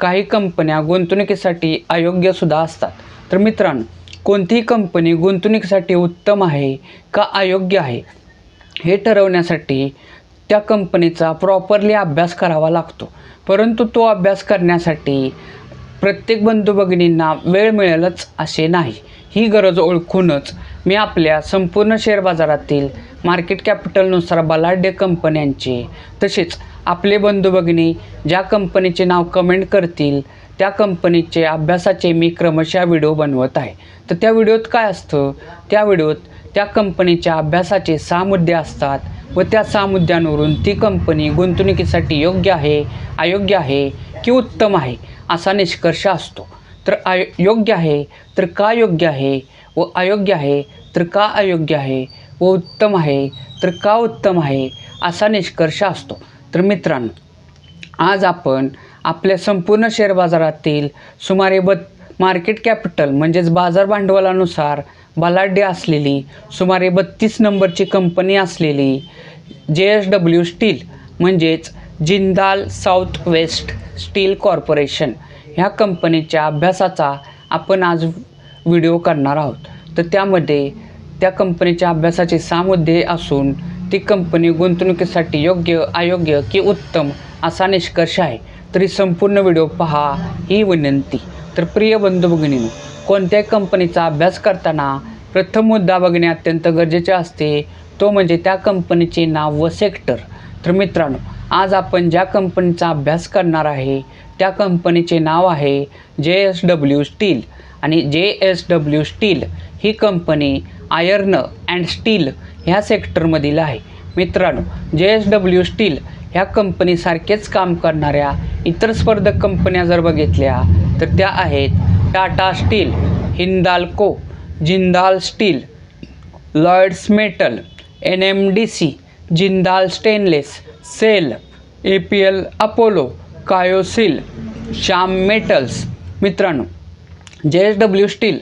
काही कंपन्या गुंतवणुकीसाठी अयोग्यसुद्धा असतात. तर मित्रांनो कोणतीही कंपनी गुंतवणुकीसाठी उत्तम आहे का अयोग्य आहे हे ठरवण्यासाठी त्या कंपनीचा प्रॉपरली अभ्यास करावा लागतो. परंतु तो अभ्यास करण्यासाठी प्रत्येक बंधू भगिनींना वेळ मिळेलच असे नाही. ही गरज ओळखूनच मी आपल्या संपूर्ण शेअर बाजारातील मार्केट कॅपिटलनुसार बलाढ्य कंपन्यांचे तसेच आपले बंधू भगिनी ज्या कंपनीचे नाव कमेंट करतील त्या कंपनीचे अभ्यासाचे मी क्रमशः व्हिडिओ बनवत आहे. तर त्या व्हिडिओत काय असतं? त्या व्हिडिओत त्या कंपनीच्या अभ्यासाचे सहा मुद्दे असतात व त्या सहा मुद्द्यांवरून ती कंपनी गुंतवणुकीसाठी योग्य आहे अयोग्य आहे की उत्तम आहे असा निष्कर्ष असतो. तर आय योग्य आहे तर का योग्य आहे व अयोग्य आहे तर का अयोग्य आहे व उत्तम आहे तर का उत्तम आहे असा निष्कर्ष असतो. तर मित्रांनो आज आपण आपल्या संपूर्ण शेअर बाजारातील सुमारे ब मार्केट कॅपिटल म्हणजेच बाजार भांडवलानुसार बलाढ्य असलेली सुमारे बत्तीस नंबरची कंपनी असलेली जे एस डब्ल्यू स्टील म्हणजेच Jindal south west steel corporation ह्या कंपनीच्या अभ्यासाचा आपण आज व्हिडिओ करणार आहोत. तर त्यामध्ये त्या कंपनीच्या अभ्यासाचे सहा मुद्दे असून ती कंपनी गुंतवणुकीसाठी योग्य अयोग्य की उत्तम असा निष्कर्ष आहे. तरी संपूर्ण व्हिडिओ पहा ही विनंती. तर प्रिय बंधू भगिनींनो कोणत्याही कंपनीचा अभ्यास करताना प्रथम मुद्दा बघणे अत्यंत गरजेचे असते. तो म्हणजे त्या कंपनीचे नाव व सेक्टर. तर मित्रांनो आज आपण ज्या कंपनीचा अभ्यास करणार आहे त्या कंपनीचे नाव आहे जे एस डब्ल्यू स्टील. आणि जे एस डब्ल्यू स्टील ही कंपनी आयर्न अँड स्टील ह्या सेक्टरमधील आहे. मित्रांनो जे एस डब्ल्यू स्टील ह्या कंपनीसारखेच काम करणाऱ्या इतर स्पर्धक कंपन्या जर बघितल्या तर त्या आहेत Tata steel Hindalco Jindal steel Lloyds metal N M D C Jindal stainless SAIL A P L Apollo कायोसिल Shyam metals. मित्रांनो जे एस डब्ल्यू स्टील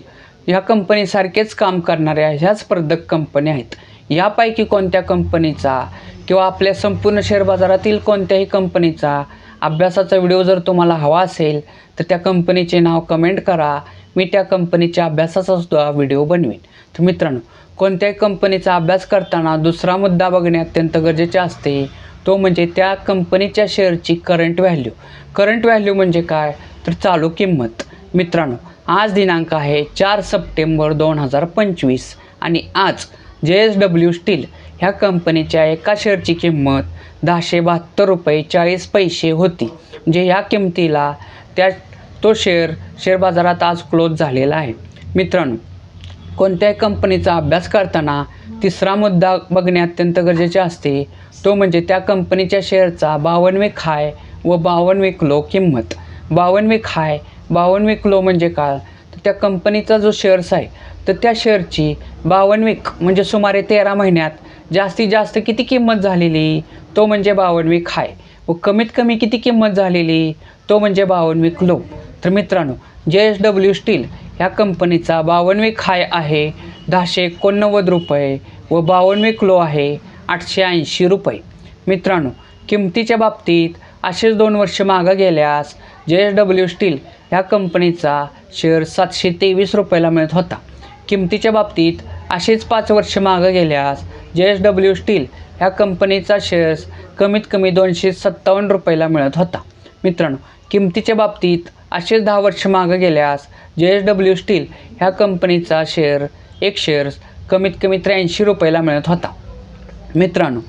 ह्या कंपनीसारखेच काम करणाऱ्या ह्या स्पर्धक कंपन्या आहेत. यापैकी कोणत्या कंपनीचा किंवा आपल्या संपूर्ण शेअर बाजारातील कोणत्याही कंपनीचा अभ्यासाचा व्हिडिओ जर तुम्हाला हवा असेल तर त्या कंपनीचे नाव कमेंट करा. मी त्या कंपनीच्या अभ्यासाचा सुद्धा व्हिडिओ बनवेन. तर मित्रांनो कोणत्याही कंपनीचा अभ्यास करताना दुसरा मुद्दा बघणे अत्यंत गरजेचे असते. तो म्हणजे त्या कंपनीच्या शेअरची करंट व्हॅल्यू करंट व्हॅल्यू म्हणजे काय? तर चालू किंमत. मित्रांनो आज दिनांक आहे चार सप्टेंबर दोन हजार पंचवीस आणि आज जे एस डब्ल्यू स्टील ह्या कंपनीच्या एका शेअरची किंमत दहाशे बहात्तर रुपये चाळीस पैसे होती. म्हणजे ह्या किमतीला त्या तो शेअर शेअर बाजारात आज क्लोज झालेला आहे. मित्रांनो कोणत्याही कंपनीचा अभ्यास करताना तिसरा मुद्दा बघणे अत्यंत गरजेचे असते. तो म्हणजे त्या कंपनीच्या शेअरचा बावनवे खाय व बावनवे क्लो किंमत. बावनवे खाय बावनवे किलो म्हणजे काय तर त्या कंपनीचा जो शेअर्स आहे तर त्या शेअरची बावनविक म्हणजे सुमारे तेरा महिन्यात जास्तीत जास्त किती किंमत झालेली? तो म्हणजे बावनविक हाय. व कमीत कमी किती किंमत झालेली? तो म्हणजे बावनविक लो तर मित्रांनो जे एस डब्ल्यू स्टील ह्या कंपनीचा बावनविक हाय आहे दहाशे एकोणनव्वद रुपये व बावनविक लो आहे आठशे ऐंशी रुपये. मित्रांनो किमतीच्या बाबतीत असेच दोन वर्ष मागं गेल्यास जे एस डब्ल्यू स्टील ह्या कंपनीचा शेअर सातशे तेवीस रुपयाला मिळत होता. किमतीच्या बाबतीत असेच पाच वर्ष मागं गेल्यास जे एस डब्ल्यू स्टील ह्या कंपनीचा शेअर्स कमीत कमी दोनशे सत्तावन्न रुपयाला मिळत होता. मित्रांनो किमतीच्या बाबतीत असेच दहा वर्ष मागं गेल्यास जे एस डब्ल्यू स्टील ह्या कंपनीचा शेअर एक शेअर्स कमीत कमी त्र्याऐंशी रुपयाला मिळत होता. मित्रांनो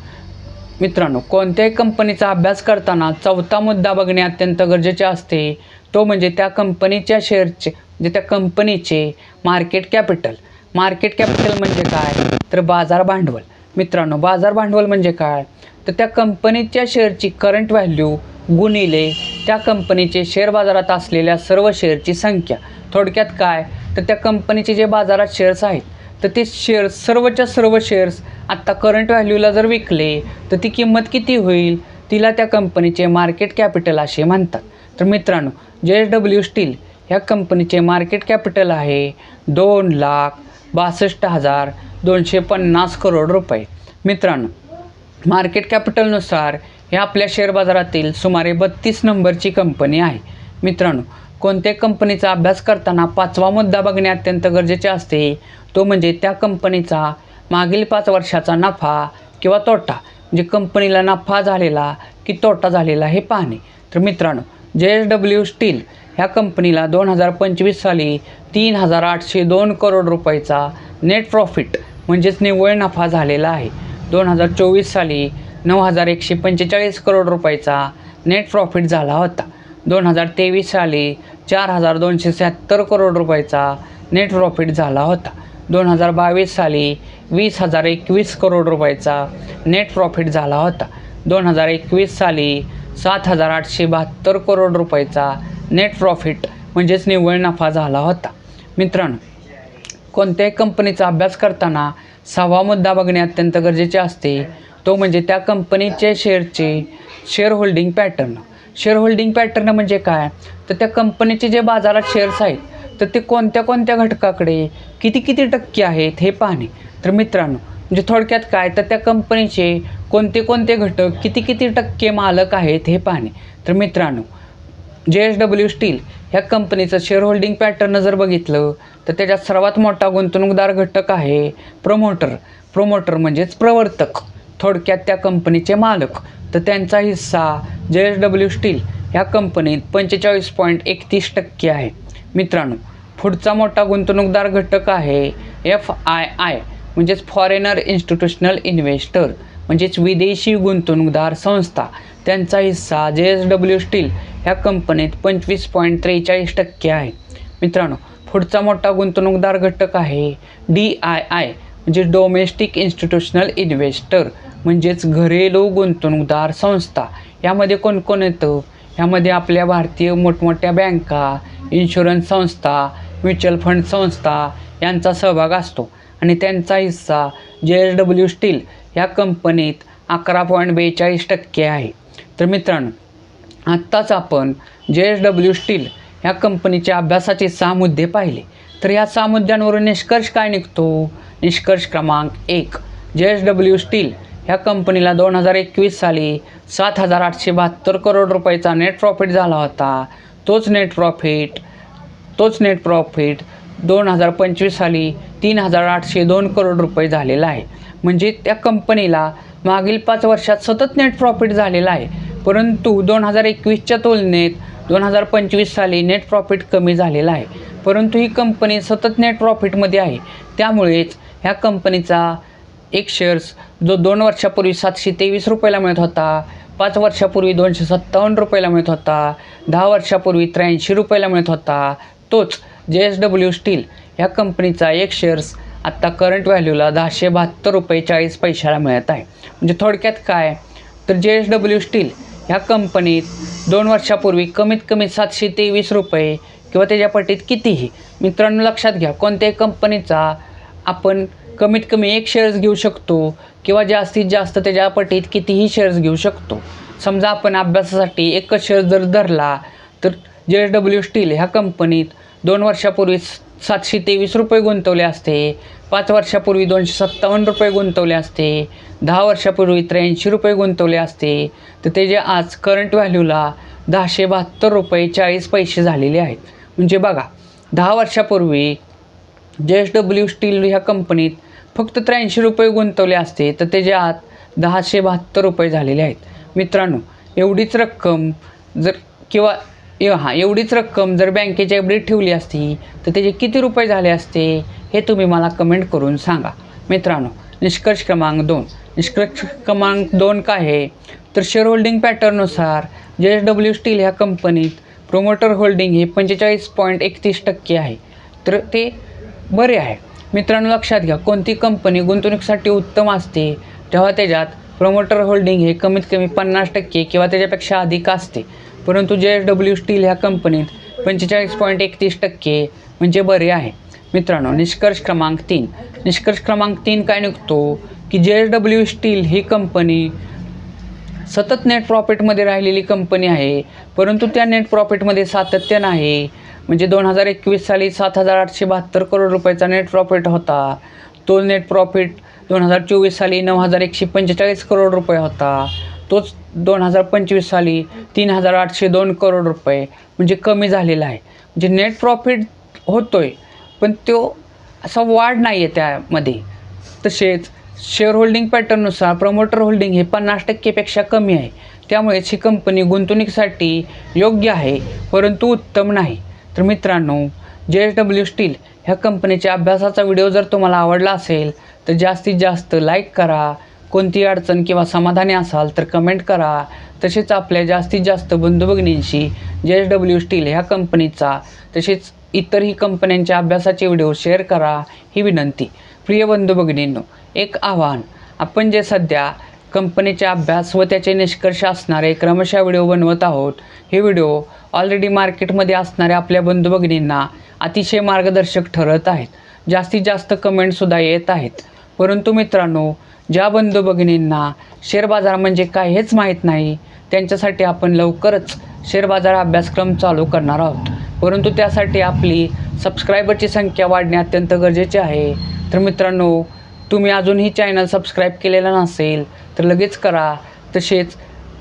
मित्रांनो कोणत्याही कंपनीचा अभ्यास करताना चौथा मुद्दा बघणे अत्यंत गरजेचे असते. तो म्हणजे त्या कंपनीच्या शेअरचे म्हणजे त्या कंपनीचे मार्केट कॅपिटल मार्केट कॅपिटल म्हणजे काय? तर बाजार भांडवल. मित्रांनो बाजार भांडवल म्हणजे काय? तर त्या कंपनीच्या शेअरची करंट व्हॅल्यू गुणिले त्या कंपनीचे शेअर बाजारात असलेल्या सर्व शेअरची संख्या. थोडक्यात काय? तर त्या कंपनीचे जे बाजारात शेअर्स आहेत तर ते शेअर्स सर्वच्या सर्व शेअर्स आत्ता करंट व्हॅल्यूला जर विकले तर ती किंमत किती होईल? तिला त्या कंपनीचे मार्केट कॅपिटल असे म्हणतात. तर मित्रांनो जे एस डब्ल्यू स्टील ह्या कंपनीचे मार्केट कॅपिटल आहे दोन लाख बासष्ट हजार दोनशे पन्नास करोड रुपये. मित्रांनो मार्केट कॅपिटलनुसार हे आपल्या शेअर बाजारातील सुमारे बत्तीस नंबरची कंपनी आहे. मित्रांनो कोणत्या कंपनीचा अभ्यास करताना पाचवा मुद्दा बघणे अत्यंत गरजेचे असते तो म्हणजे त्या कंपनीचा मागील पाच वर्षाचा नफा किंवा तोटा म्हणजे कंपनीला नफा झालेला की तोटा झालेला हे पाहणे. तर मित्रांनो जे एस डब्ल्यू स्टील ह्या कंपनीला दोन हजार पंचवीस साली तीन हजार आठशे दोन करोड रुपयाचा नेट प्रॉफिट म्हणजेच निव्वळ नफा झालेला आहे. दोन हजार चोवीस साली नऊ हजार एकशे पंचेचाळीस करोड रुपयाचा नेट प्रॉफिट झाला होता. दोन हजार तेवीस साली चार हजार दोनशे शहात्तर करोड रुपयाचा नेट प्रॉफिट झाला होता. दोन हजार बावीस साली वीस हजार एकवीस करोड रुपयाचा नेट प्रॉफिट झाला होता. दोन हजार एकवीस साली सात हजार आठशे बहात्तर करोड रुपयाचा नेट प्रॉफिट म्हणजेच निव्वळ नफा झाला होता. मित्रांनो कोणत्याही कंपनीचा अभ्यास करताना सहावा मुद्दा बघणे अत्यंत गरजेचे असते. तो म्हणजे त्या कंपनीचे शेअरचे share holding pattern share holding pattern म्हणजे काय? तर त्या कंपनीचे जे बाजारात शेअर्स आहेत तर ते कोणत्या कोणत्या घटकाकडे किती किती टक्के आहेत हे पाहणे. तर मित्रांनो म्हणजे थोडक्यात काय? तर त्या कंपनीचे कोणते कोणते घटक किती किती टक्के मालक आहेत हे पाहणे. तर मित्रांनो जे एस डब्ल्यू स्टील ह्या कंपनीचं शेअर होल्डिंग पॅटर्न जर बघितलं तर त्याच्यात सर्वात मोठा गुंतवणूकदार घटक आहे प्रमोटर प्रमोटर म्हणजेच प्रवर्तक. थोडक्यात त्या कंपनीचे मालक. तर त्यांचा हिस्सा जे एस डब्ल्यू स्टील ह्या कंपनीत पंचेचाळीस पॉईंट एकतीस टक्के आहे. मित्रांनो पुढचा मोठा गुंतवणूकदार घटक आहे एफ आय आय म्हणजेच फॉरेनर इन्स्टिट्यूशनल इन्व्हेस्टर म्हणजेच विदेशी गुंतवणूकदार संस्था. त्यांचा हिस्सा जे एस डब्ल्यू स्टील ह्या कंपनीत पंचवीस पॉईंट त्रेचाळीस टक्के आहे. मित्रांनो पुढचा मोठा गुंतवणूकदार घटक आहे डी आय आय म्हणजे डोमेस्टिक इन्स्टिट्यूशनल इन्व्हेस्टर म्हणजेच घरेलू गुंतवणूकदार संस्था. यामध्ये कोण कोण येतं? ह्यामध्ये आपल्या भारतीय मोठमोठ्या बँका इन्शुरन्स संस्था म्युच्युअल फंड संस्था यांचा सहभाग असतो. आणि त्यांचा हिस्सा जे एस डब्ल्यू स्टील ह्या कंपनीत अकरा पॉईंट बेचाळीस टक्के आहे. तर मित्रांनो आत्ताच आपण जे एस डब्ल्यू स्टील ह्या कंपनीच्या अभ्यासाचे सहा मुद्दे पाहिले. तर या सहा मुद्द्यांवरून निष्कर्ष काय निघतो? निष्कर्ष क्रमांक एक. जे एस डब्ल्यू स्टील ह्या कंपनीला दोन हजार एकवीस साली सात हजार आठशे बहात्तर करोड रुपयाचा नेट प्रॉफिट झाला होता. तोच नेट प्रॉफिट तोच नेट प्रॉफिट दोन हजार पंचवीस साली तीन हजार आठशे दोन करोड रुपये झालेला आहे. म्हणजे त्या कंपनीला मागील पाच वर्षात सतत नेट प्रॉफिट झालेला आहे. परंतु दोन हजार एकवीसच्या तुलनेत दोन हजार पंचवीस साली नेट प्रॉफिट कमी झालेला आहे. परंतु ही कंपनी सतत नेट प्रॉफिटमध्ये आहे. त्यामुळेच ह्या कंपनीचा एक शेअर्स जो दोन वर्षापूर्वी सातशे तेवीस रुपयाला मिळत होता पाच वर्षापूर्वी दोनशे सत्तावन्न रुपयाला मिळत होता दहा वर्षापूर्वी त्र्याऐंशी रुपयाला मिळत होता तोच जे एस डब्ल्यू स्टील ह्या कंपनीचा एक शेअर्स आत्ता करंट व्हॅल्यूला दहाशे बहात्तर रुपये चाळीस पैशाला मिळत आहे. म्हणजे थोडक्यात काय? तर जे एस डब्ल्यू स्टील ह्या कंपनीत दोन वर्षापूर्वी कमीत कमी सातशे तेवीस रुपये किंवा त्याच्या पटीत कितीही मित्रांनो लक्षात घ्या कोणत्याही कंपनीचा आपण कमीत कमी एक शेअर्स घेऊ शकतो किंवा जास्तीत जास्त त्याच्या पटीत कितीही शेअर्स घेऊ शकतो. समजा आपण अभ्यासासाठी एकच शेअर जर धरला तर जे एस डब्ल्यू स्टील ह्या कंपनीत दोन वर्षापूर्वी सातशे तेवीस रुपये गुंतवले असते. पाच वर्षापूर्वी दोनशे सत्तावन्न रुपये गुंतवले असते. दहा वर्षापूर्वी त्र्याऐंशी रुपये गुंतवले असते. तर ते जे आज करंट व्हॅल्यूला दहाशे बहात्तर रुपये चाळीस पैसे झालेले आहेत. म्हणजे बघा दहा वर्षापूर्वी जे एस डब्ल्यू स्टील ह्या कंपनीत फक्त त्र्याऐंशी रुपये गुंतवले असते. तर त्याचे आत दहाशे बहात्तर रुपये झालेले आहेत. मित्रांनो एवढीच रक्कम जर किंवा एव हां एवढीच रक्कम जर बँकेच्या एवढीत ठेवली असती तर त्याचे किती रुपये झाले असते हे तुम्ही मला कमेंट करून सांगा. मित्रांनो निष्कर्ष क्रमांक दोन. निष्कर्ष क्रमांक दोन काय आहे? तर शेअर होल्डिंग पॅटर्ननुसार जे एस डब्ल्यू स्टील ह्या कंपनीत प्रोमोटर होल्डिंग हे पंचेचाळीस पॉईंट एकतीस टक्के आहे. तर ते बरे आहे. मित्रांनो लक्षात घ्या कोणती कंपनी गुंतवणुकीसाठी उत्तम असते तेव्हा त्याच्यात प्रोमोटर होल्डिंग हे कमीत कमी पन्नास टक्के किंवा त्याच्यापेक्षा अधिक असते. परंतु जे एस डब्ल्यू स्टील ह्या कंपनीत पंचेचाळीस पॉईंट एकतीस टक्के म्हणजे बरे आहे. मित्रांनो निष्कर्ष क्रमांक तीन. निष्कर्ष क्रमांक तीन काय निघतो? की जे एस डब्ल्यू स्टील ही कंपनी सतत नेट प्रॉफिटमध्ये राहिलेली कंपनी आहे. परंतु त्या नेट प्रॉफिटमध्ये सातत्य नाही. म्हणजे दोन हजार एकवीस साली सात हजार आठशे बहात्तर करोड रुपयाचा नेट प्रॉफिट होता. तो नेट प्रॉफिट दोन हजार चोवीस साली नऊ हजार एकशे पंचेचाळीस करोड रुपये होता. तोच दोन हजार पंचवीस साली तीन हजार आठशे दोन करोड रुपये म्हणजे कमी झालेला आहे. म्हणजे नेट प्रॉफिट होतो आहे पण तो असा वाढ नाही आहे त्यामध्ये. तसेच शेअर होल्डिंग पॅटर्ननुसार प्रमोटर होल्डिंग हे पन्नास टक्केपेक्षा कमी आहे. त्यामुळेच ही कंपनी गुंतवणुकीसाठी योग्य आहे परंतु उत्तम नाही. तर मित्रांनो जे एस डब्ल्यू स्टील ह्या कंपनीच्या अभ्यासाचा व्हिडिओ जर तुम्हाला आवडला असेल तर जास्तीत जास्त लाईक करा. कोणती अडचण किंवा समाधानी असाल तर कमेंट करा. तसेच आपल्या जास्तीत जास्त बंधू भगिनींशी जे एस डब्ल्यू स्टील ह्या कंपनीचा तसेच इतरही कंपन्यांच्या अभ्यासाचे व्हिडिओ शेअर करा ही विनंती. प्रिय बंधू भगिनींनो एक आव्हान. आपण जे सध्या कंपनीचे अभ्यास व त्याचे निष्कर्ष असणारे क्रमशः व्हिडिओ बनवत आहोत हे व्हिडिओ ऑलरेडी मार्केटमध्ये असणाऱ्या आपल्या बंधू भगिनींना अतिशय मार्गदर्शक ठरत आहेत. जास्तीत जास्त कमेंटसुद्धा येत आहेत. परंतु मित्रांनो ज्या बंधू भगिनींना शेअर बाजार म्हणजे काय हेच माहीत नाही त्यांच्यासाठी आपण लवकरच शेअर बाजार अभ्यासक्रम चालू करणार आहोत. परंतु त्यासाठी आपली सबस्क्रायबरची संख्या वाढणे अत्यंत गरजेचे आहे. तर मित्रांनो तुम्ही अजूनही चॅनल सबस्क्राईब केलेला नसेल तर लगेच करा. तसेच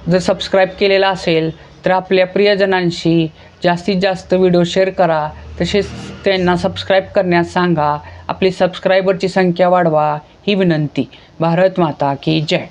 जर सबस्क्राईब केलेला असेल तर आपल्या प्रियजनांशी जास्तीत जास्त व्हिडिओ शेअर करा. तसेच त्यांना सबस्क्राईब करण्यास सांगा. आपली सबस्क्रायबरची संख्या वाढवा. ही विनंती. भारत माता की जय.